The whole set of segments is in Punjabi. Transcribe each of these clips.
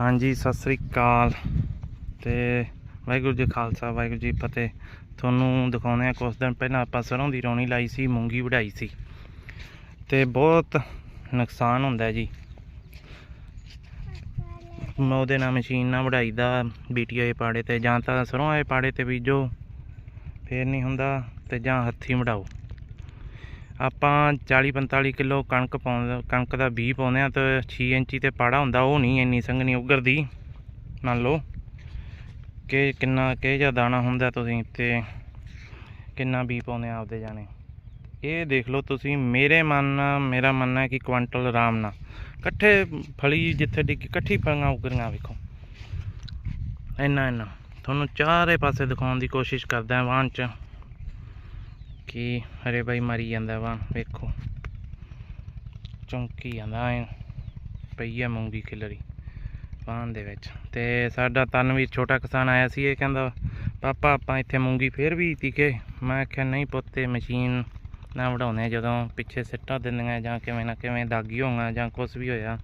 ਹਾਂਜੀ, ਸਤਿ ਸ੍ਰੀ ਅਕਾਲ ਤੇ ਵਾਹਿਗੁਰੂ ਜੀ ਖਾਲਸਾ, ਵਾਹਿਗੁਰੂ ਜੀ ਫਤਿਹ। ਤੁਹਾਨੂੰ ਦਿਖਾਉਂਦੇ ਆ ਕੁਝ ਦਿਨ ਪਹਿਲਾਂ ਆਪਾਂ ਸਰੋਂ ਦੀ ਰੌਣੀ ਲਾਈ ਸੀ, ਮੂੰਗੀ ਵਢਾਈ ਸੀ। ਤੇ ਬਹੁਤ ਨੁਕਸਾਨ ਹੁੰਦਾ ਜੀ। ਮੈਂ ਉਹਦੇ ਨਾਲ ਮਸ਼ੀਨ ਨਾਲ ਵਢਾਈ ਦਾ ਬੀਟੀਆਈ ਪਾੜੇ ਤੇ ਜਾਂ ਤਾਂ ਸਰੋਂ ਆਏ ਪਾੜੇ ਤੇ ਬੀਜੋ, ਫੇਰ ਨਹੀਂ ਹੁੰਦਾ ਤੇ ਜਾਂ ਹੱਥੀ ਵਢਾਓ। ਆਪਾਂ 40 45 ਕਿਲੋ ਕਣਕ ਪਾਉਂਦੇ ਕਣਕ ਦਾ ਬੀਜ ਪਾਉਂਦੇ ਆ ਤੇ 6 ਇੰਚੀ ਤੇ ਪਾੜਾ ਹੁੰਦਾ, ਉਹ ਨਹੀਂ ਇੰਨੀ ਸੰਘਣੀ ਉਗਰਦੀ। ਮੰਨ ਲਓ, ਕਿ ਕਿੰਨਾ, ਕਿਹ ਜਿਹਾ ਦਾਣਾ ਹੁੰਦਾ ਤੁਸੀਂ ਤੇ ਕਿੰਨਾ ਬੀਜ ਪਾਉਂਦੇ ਆ ਆਪਦੇ ਜਾਣੇ। ਇਹ ਦੇਖ ਲਓ ਤੁਸੀਂ, ਮੇਰੇ ਮਨ, ਮੇਰਾ ਮੰਨਣਾ ਹੈ ਕਿ ਕੁਆਂਟਲ ਆਰਾਮ ਨਾਲ। ਇਕੱਠੇ ਫਲੀ ਜਿੱਥੇ ਡਿੱਗੀ, ਇਕੱਠੀ ਫਲੀਆਂ ਉਗਰੀਆਂ ਵੇਖੋ। ਇੰਨਾ ਇੰਨਾ। ਤੁਹਾਨੂੰ ਚਾਰੇ ਪਾਸੇ ਦਿਖਾਉਣ ਦੀ ਕੋਸ਼ਿਸ਼ ਕਰਦਾ ਹਾਂ ਵਾਹਨ 'ਚ ਕੀ ਹਰੇ ਬਾਈ ਮਾਰੀ ਜਾਂਦਾ ਵਾ, ਵੇਖੋ। ਚੌਂਕੀ ਜਾਂਦਾ ਐ, ਪਈ ਆ ਮੂੰਗੀ ਖਿਲਰੀ ਵਾਹਨ ਦੇ ਵਿੱਚ। ਤੇ ਸਾਡਾ ਤਨ ਵੀ ਛੋਟਾ ਕਿਸਾਨ ਆਇਆ ਸੀ, ਇਹ ਕਹਿੰਦਾ, ਪਾਪਾ, ਆਪਾਂ ਇੱਥੇ ਮੂੰਗੀ ਫੇਰ ਵੀ ਤੀਕੇ ਮੈਂ ਆਖਿਆ, ਨਹੀਂ ਪੁੱਤੇ ਮਸ਼ੀਨ ਨਾ ਵਢਾਉਂਦੇ ਜਦੋਂ ਪਿੱਛੇ ਸਿੱਟਾਂ ਦਿੰਦੀਆਂ ਜਾਂ ਕਿਵੇਂ ਨਾ ਕਿਵੇਂ ਦਾਗੀ ਹੋਣਾ ਜਾਂ ਕੁਝ ਵੀ ਹੋਇਆ।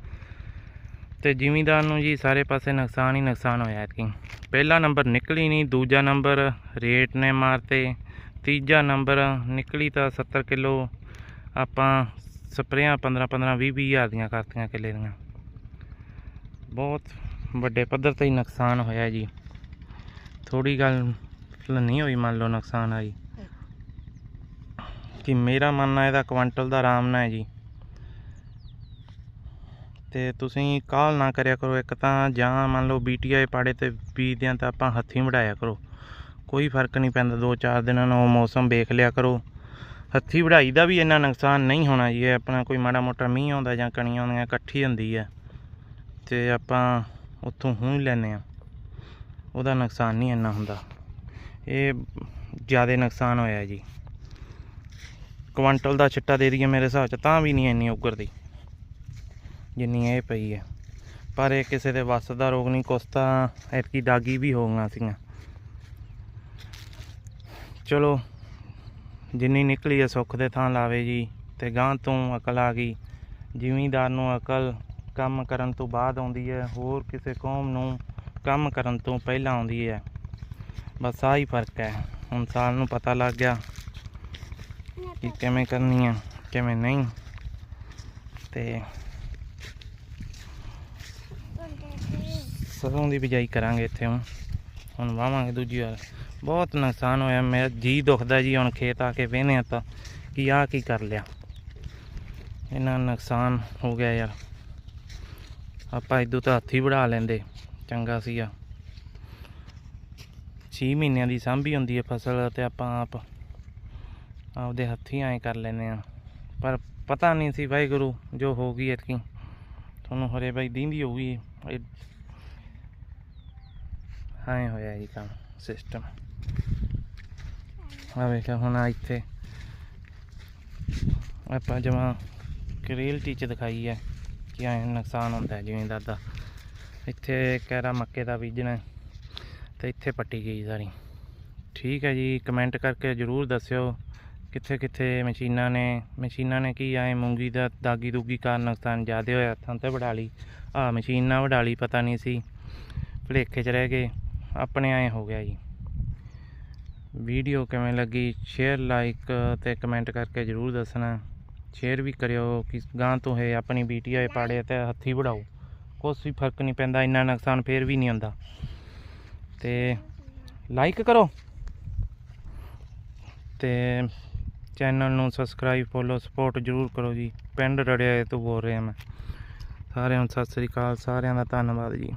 ਤੇ ਜ਼ਿਮੀਦਾਰ ਨੂੰ ਜੀ ਸਾਰੇ ਪਾਸੇ ਨੁਕਸਾਨ ਹੀ ਨੁਕਸਾਨ ਹੋਇਆ ਐਤਕੀ। ਪਹਿਲਾ ਨੰਬਰ ਨਿਕਲੀ ਨਹੀਂ, ਦੂਜਾ ਨੰਬਰ ਰੇਟ ਨੇ ਮਾਰਤੇ। ਤੀਜਾ ਨੰਬਰ ਨਿਕਲੀ ਤਾਂ 70 ਕਿਲੋ ਆਪਾਂ ਸਪਰੇਆਂ 15 15 20 20 ਹਜ਼ਾਰ ਦੀਆਂ ਕਰਤੀਆਂ ਕਿੱਲੇ ਦੀਆਂ। ਬਹੁਤ ਵੱਡੇ ਪੱਧਰ ਤੇ ਹੀ ਨੁਕਸਾਨ ਹੋਇਆ ਜੀ। ਥੋੜੀ ਗੱਲ ਨਹੀਂ ਹੋਈ ਮੰਨ ਲਓ ਨੁਕਸਾਨ ਆਈ। ਕਿ ਮੇਰਾ ਮੰਨਣਾ ਇਹਦਾ ਕੁਆਂਟਲ ਦਾ ਆਰਾਮ ਨਾਲ ਹੈ ਜੀ। ਤੇ ਤੁਸੀਂ ਕਾਲ ਨਾ ਕਰਿਆ ਕਰੋ, ਇੱਕ ਤਾਂ ਜਾਂ ਮੰਨ ਲਓ ਬੀਟੀਆਈ ਪਾੜੇ ਤੇ ਬੀਜਦਿਆਂ ਤਾਂ ਆਪਾਂ ਹੱਥੀਂ ਵਢਾਇਆ ਕਰੋ। ਕੋਈ ਫ਼ਰਕ ਨਹੀਂ ਪੈਂਦਾ, ਦੋ ਚਾਰ ਦਿਨਾਂ ਨੂੰ ਮੌਸਮ ਵੇਖ ਲਿਆ ਕਰੋ। ਹੱਥੀ ਵਢਾਈ ਦਾ ਵੀ ਇੰਨਾ ਨੁਕਸਾਨ ਨਹੀਂ ਹੋਣਾ ਜੀ, ਇਹ ਆਪਣਾ ਕੋਈ ਮਾੜਾ ਮੋਟਾ ਮੀਂਹ ਆਉਂਦਾ ਜਾਂ ਕਣੀਆਂ ਆਉਂਦੀਆਂ, ਇਕੱਠੀ ਹੁੰਦੀ ਹੈ। ਤੇ ਆਪਾਂ ਉੱਥੋਂ ਹੂੰ ਹੀ ਲੈਨੇ ਆ ਉਹਦਾ ਨੁਕਸਾਨ ਨਹੀਂ ਇੰਨਾ ਹੁੰਦਾ। ਇਹ ਜ਼ਿਆਦਾ ਨੁਕਸਾਨ ਹੋਇਆ ਜੀ। ਕੁਆਂਟਲ ਦਾ ਛਿੱਟਾ ਦੇ ਦਈਏ ਮੇਰੇ ਹਿਸਾਬ 'ਚ, ਤਾਂ ਵੀ ਨਹੀਂ ਇੰਨੀ ਉਗਰਦੀ, ਜਿੰਨੀ ਇਹ ਪਈ ਹੈ। ਪਰ ਇਹ ਕਿਸੇ ਦੇ ਵੱਸ ਦਾ ਰੋਗ ਨਹੀਂ, ਕੁਛ ਤਾਂ ਐਤਕੀ ਦਾਗੀ ਵੀ ਹੋ ਗਈਆਂ ਸੀਗੀਆਂ। ਚਲੋ, ਜਿੰਨੀ ਨਿਕਲੀ ਹੈ ਸੁੱਖ ਦੇ ਥਾਂ ਲਾਵੇ ਜੀ, ਤੇ ਗਾਂ ਤੋਂ ਅਕਲ ਆ ਗਈ। ਜ਼ਿਮੀਂਦਾਰ ਨੂੰ ਅਕਲ ਕੰਮ ਕਰਨ ਤੋਂ ਬਾਅਦ ਆਉਂਦੀ ਹੈ, ਹੋਰ ਕਿਸੇ ਕੌਮ ਨੂੰ ਕੰਮ ਕਰਨ ਤੋਂ ਪਹਿਲਾਂ ਆਉਂਦੀ ਹੈ। ਬਸ ਆਹੀ ਫ਼ਰਕ ਹੈ। ਹੁਣ ਸਾਲ ਨੂੰ ਪਤਾ ਲੱਗ ਗਿਆ ਕਿ ਕਿਵੇਂ ਕਰਨੀ ਹੈ ਕਿਵੇਂ ਨਹੀਂ। ਤੇ ਸਰੋਂ ਦੀ ਬਿਜਾਈ ਕਰਾਂਗੇ ਇੱਥੇ ਹੁਣ। ਹੁਣ ਵਾਵਾਂਗੇ ਦੂਜੀ ਵਾਰ। ਬਹੁਤ ਨੁਕਸਾਨ ਹੋਇਆ, ਮੇਰਾ ਜੀ ਦੁਖਦਾ ਜੀ, ਹੁਣ ਖੇਤ ਆ ਕੇ ਵੇਹਨੇ ਆ ਤਾਂ, ਕਿ ਆ ਕੀ ਕਰ ਲਿਆ। ਇਹਨਾਂ ਨੁਕਸਾਨ ਹੋ ਗਿਆ ਯਾਰ। ਆਪਾਂ ਇਦੋਂ ਤਾਂ ਹੱਥੀ ਵੜਾ ਲੈਂਦੇ, ਚੰਗਾ ਸੀਗਾ। 6 ਮਹੀਨਿਆਂ ਦੀ ਸਾਂਭੀ ਹੁੰਦੀ ਹੈ ਫਸਲ ਤੇ ਆਪਾਂ ਆਪ ਆਪਦੇ ਹੱਥੀ ਐਂ ਕਰ ਲੈਨੇ ਆ ਪਰ ਪਤਾ ਨਹੀਂ ਸੀ ਵਾਹਿਗੁਰੂ ਜੋ ਹੋ ਗਈ ਇਤਕੀ ਤੁਹਾਨੂੰ ਹਰੇ ਬਾਈ ਦੀਂਦੀ ਹੋਊਗੀ ਇਹ ਐਂ ਹੋਇਆ ਜੀ ਕੰਮ ਸਿਸਟਮ ਆ ਵੇਖਿਆ ਹੁਣ ਆ ਇੱਥੇ ਆਪਾਂ ਜਮਾ ਕਰੀਲਟੀ ਚ ਦਿਖਾਈ ਹੈ ਕਿ ਐਂ ਨੁਕਸਾਨ ਹੁੰਦਾ ਜਿਵੇਂ ਦਾਦਾ। ਇੱਥੇ ਕਹਿਰਾ ਮੱਕੇ ਦਾ ਬੀਜਣਾ ਹੈ ਤੇ ਇੱਥੇ ਪੱਟੀ ਗਈ ਸਾਰੀ। ਠੀਕ ਹੈ ਜੀ ਕਮੈਂਟ ਕਰਕੇ ਜਰੂਰ ਦੱਸਿਓ ਕਿੱਥੇ ਕਿੱਥੇ ਮਸ਼ੀਨਾਂ ਨੇ ਮਸ਼ੀਨਾਂ ਨੇ ਕੀ ਆਏ ਮੂੰਗੀ ਦਾ ਦਾਗੀ ਦੂਗੀ ਕਾਰਨ ਨੁਕਸਾਨ ਜ਼ਿਆਦਾ ਹੋਇਆ, ਹੱਥਾਂ ਤੇ ਵਡਾਲੀ ਲਈ। ਆ ਮਸ਼ੀਨ ਨਾਲ ਵਢਾ ਪਤਾ ਨਹੀਂ ਸੀ। ਭੁਲੇਖੇ 'ਚ ਰਹਿ ਗਏ। ਆਪਣੇ ਐ ਹੋ ਗਿਆ ਜੀ। ਵੀਡੀਓ ਕਿਵੇਂ ਲੱਗੀ? ਸ਼ੇਅਰ ਲਾਈਕ ਤੇ ਕਮੈਂਟ ਕਰਕੇ ਜਰੂਰ ਦੱਸਣਾ। ਸ਼ੇਅਰ ਵੀ ਕਰਿਓ ਕਿ ਗਾਂ ਤੋਂ ਹੈ ਆਪਣੀ ਬੀਟੀਆਈ ਪਾੜੇ ਤੇ ਹੱਥੀ ਵੜਾਓ। ਕੁਛ ਵੀ ਫ਼ਰਕ ਨਹੀਂ ਪੈਂਦਾ, ਇੰਨਾ ਨੁਕਸਾਨ ਫੇਰ ਵੀ ਨਹੀਂ ਹੁੰਦਾ। ਤੇ ਲਾਈਕ ਕਰੋ। ਤੇ ਚੈਨਲ ਨੂੰ ਸਬਸਕ੍ਰਾਈਬ ਫੋਲੋ ਸਪੋਰਟ ਜਰੂਰ ਕਰੋ ਜੀ। ਪਿੰਡ ਰੜਿਆ ਤੋਂ ਬੋਲ ਰਿਹਾ ਮੈਂ। ਸਾਰਿਆਂ ਨੂੰ ਸਤਿ ਸ੍ਰੀ ਅਕਾਲ, ਸਾਰਿਆਂ ਦਾ ਧੰਨਵਾਦ ਜੀ।